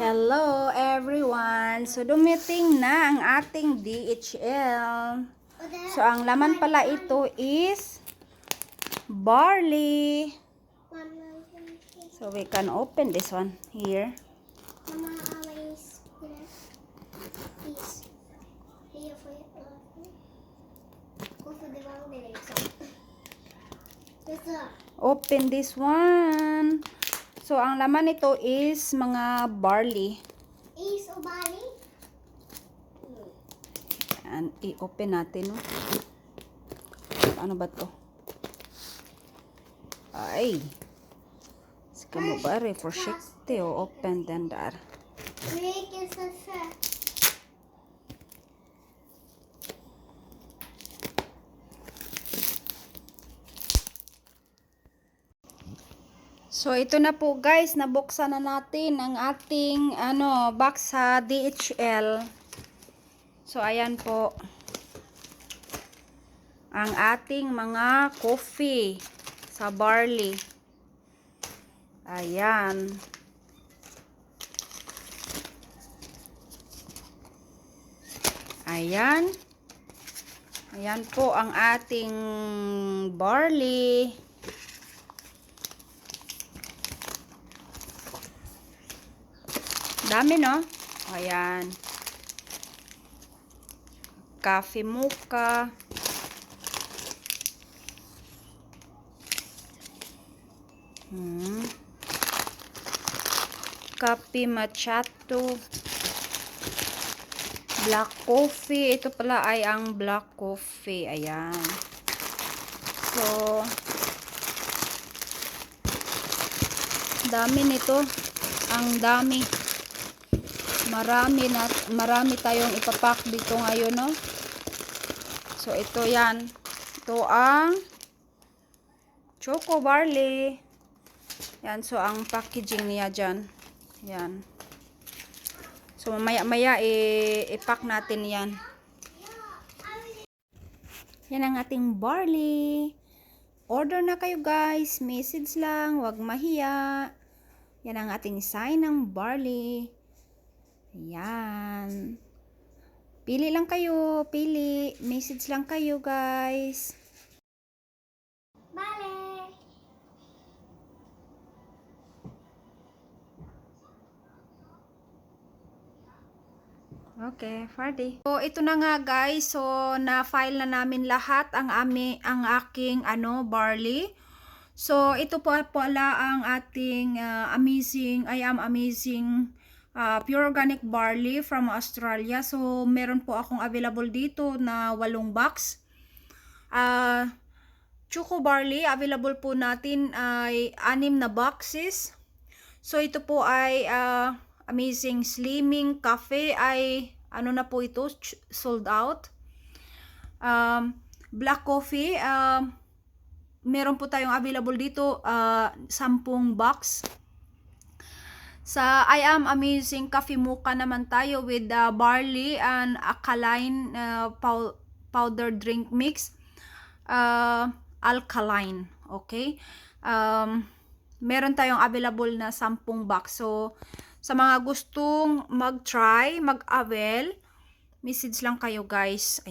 Hello everyone! So dumating na ang ating DHL. So ang laman pala ito is barley. So we can open this one here. Open this one. So ang laman nito is mga barley. is ubali. And i-open natin. No? Ano ba to? Ay. Ska mo ba re for shikte o open den där. Make it so So ito na po guys, nabuksan na natin ang ating ano box sa DHL. So ayan po. Ang ating mga coffee sa barley. Ayan. Ayan. Ayan po ang ating barley. Dami, no? Ayan. Coffee mocha. Hmm. Coffee macchiato. Black coffee. Ito pala ay ang black coffee. Ayan. So, dami nito. Ang dami marami na marami tayong ipapak dito ngayon no? So ito yan. Ito ang choco barley. Yan so ang packaging niya dyan. Yan. So mamaya maya i-pack natin yan. Yan ang ating barley. Order na kayo guys. Message lang. Wag mahiya. Yan ang ating sign ng barley Ayan. Pili lang kayo. Pili. Message lang kayo, guys. Bale. Okay, Friday. So, ito na nga, guys. So, na-file na namin lahat ang, ami, ang aking ano, barley. So, ito po pala ang ating uh, amazing, I am amazing uh, pure organic barley from Australia. So, meron po akong available dito na walong box. Uh, Choco barley, available po natin ay anim na boxes. So, ito po ay uh, amazing slimming cafe ay ano na po ito, sold out. Um, black coffee, um, meron po tayong available dito, uh, 10 box. Sa I Am Amazing Coffee Mocha naman tayo with uh, barley and alkaline uh, pow powder drink mix. Uh, alkaline. Okay? Um, meron tayong available na 10 box. So, sa mga gustong mag-try, mag-avail, message lang kayo guys. Ayan.